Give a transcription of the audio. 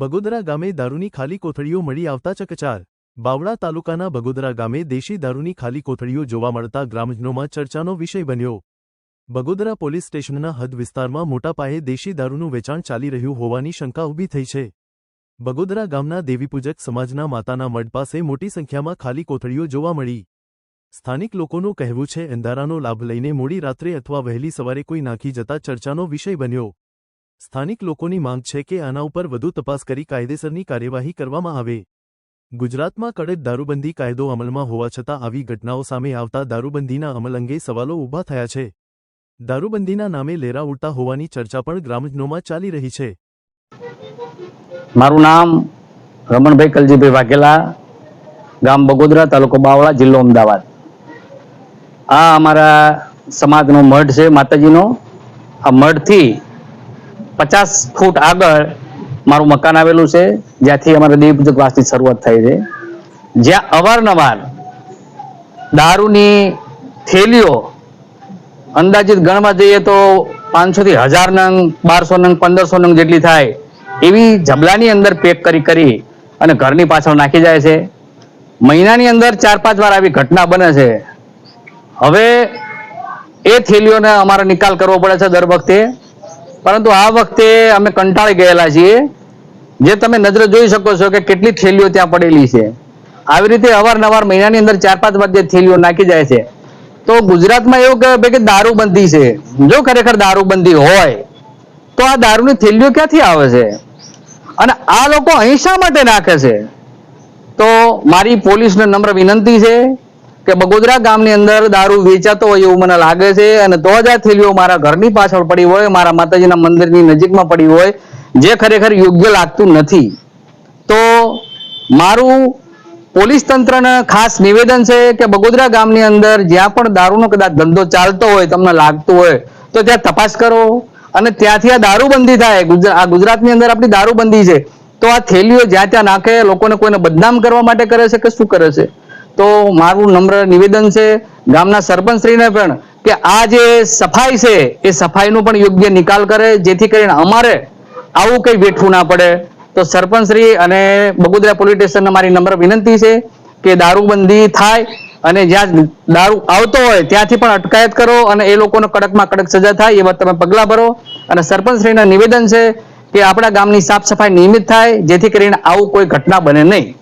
બગોદરા ગામે દારૂની ખાલી કોથળીઓ મળી આવતા ચકચાર. બાવળા તાલુકાના બગોદરા ગામે દેશી દારૂની ખાલી કોથળીઓ જોવા મળતા ગ્રામજનોમાં ચર્ચાનો વિષય બન્યો. બગોદરા પોલીસ સ્ટેશનના હદ વિસ્તારમાં મોટા પાયે દેશી દારૂનું વેચાણ ચાલી રહ્યું હોવાની શંકા ઊભી થઈ છે. બગોદરા ગામના દેવીપૂજક સમાજના માતાના મઢ પાસે મોટી સંખ્યામાં ખાલી કોથળીઓ જોવા મળી. સ્થાનિક લોકોનું કહેવું છે, અંધારાનો લાભ લઈને મોડી રાત્રે અથવા વહેલી સવારે કોઈ નાખી જતા ચર્ચાનો વિષય બન્યો. સ્થાનિક લોકોની માંગ છે કે આના ઉપર વધુ તપાસ કરી કાયદેસરની કાર્યવાહી કરવામાં આવે. ગુજરાતમાં કડક દારૂબંધી કાયદો અમલમાં હોવા છતાં આવી ઘટનાઓ સામે આવતા દારૂબંધીના અમલ અંગે સવાલો ઊભા થયા છે. દારૂબંધીના નામે લેરા ઉડતા હોવાની ચર્ચા પણ ગ્રામજનોમાં ચાલી રહી છે. મારું નામ રમણભાઈ કલજીભાઈ વાઘેલા, ગામ બગોદરા, તાલુકો બાવળા, જિલ્લો અમદાવાદ. આ અમારા સમાજનો મઢ છે, માતાજીનો. આ મઢથી પચાસ ફૂટ આગળ મારું મકાન આવેલું છે, જ્યાંથી અમારે દેવી પૂજક વાસની શરૂઆત થઈ છે. જ્યાં અવારનવાર દારૂની થેલીઓ અંદાજિત ગણવા જઈએ તો પાંચસો થી હજાર નંગ, બારસો નંગ, પંદરસો નંગ જેટલી થાય, એવી જબલાની અંદર પેક કરી કરી અને ઘરની પાછળ નાખી જાય છે. મહિનાની અંદર ચાર પાંચ વાર આવી ઘટના બને છે. હવે એ થેલીઓને અમારે નિકાલ કરવો પડે છે દર વખતે. પરંતુ આ વખતે અમે કંટાળી ગયેલા છીએ. જે તમે નજરે જોઈ શકો છો કે કેટલી થેલીઓ ત્યાં પડેલી છે. આવી રીતે અવારનવાર મહિનાની અંદર ચાર પાંચ વાર થેલીઓ નાખી જાય છે. તો ગુજરાતમાં એવું કહે કે દારૂબંધી છે. જો ખરેખર દારૂબંધી હોય, તો આ દારૂની થેલીઓ ક્યાંથી આવે છે? અને આ લોકો અહીં શા માટે નાખે છે? તો મારી પોલીસને નમ્ર વિનંતી છે કે બગોદરા ગામની અંદર દારૂ વેચાતો હોય એવું મને લાગે છે અને તો જ આ થેલીઓ મારા ઘરની પાછળ પડી હોય, મારા માતાજીના મંદિરની નજીકમાં પડી હોય, જે ખરેખર યોગ્ય લાગતું નથી. તો મારું પોલીસ તંત્રને ખાસ નિવેદન છે કે બગોદરા ગામની અંદર જ્યાં પણ દારૂનો કદાચ ધંધો ચાલતો હોય, તમને લાગતું હોય, તો ત્યાં તપાસ કરો. અને ત્યાંથી આ દારૂબંધી થાય. આ ગુજરાતની અંદર આપણી દારૂબંધી છે. તો આ થેલીઓ જ્યાં ત્યાં નાખે, લોકોને કોઈને બદનામ કરવા માટે કરે છે કે શું કરે છે? તો મારું નમ્ર નિવેદન છે ગામના સરપંચશ્રીને પણ કે આ જે સફાઈ છે એ સફાઈનું પણ યોગ્ય નિકાલ કરે, જેથી કરીને અમારે આવું કંઈ વેઠવું ના પડે. તો સરપંચશ્રી અને બગોદરા પોલીસ સ્ટેશનને મારી નમ્ર વિનંતી છે કે દારૂબંધી થાય અને જ્યાં દારૂ આવતો હોય ત્યાંથી પણ અટકાયત કરો અને એ લોકોને કડકમાં કડક સજા થાય એવા તમે પગલાં ભરો. અને સરપંચશ્રીના નિવેદન છે કે આપણા ગામની સાફ સફાઈ નિયમિત થાય, જેથી કરીને આવું કોઈ ઘટના બને નહીં.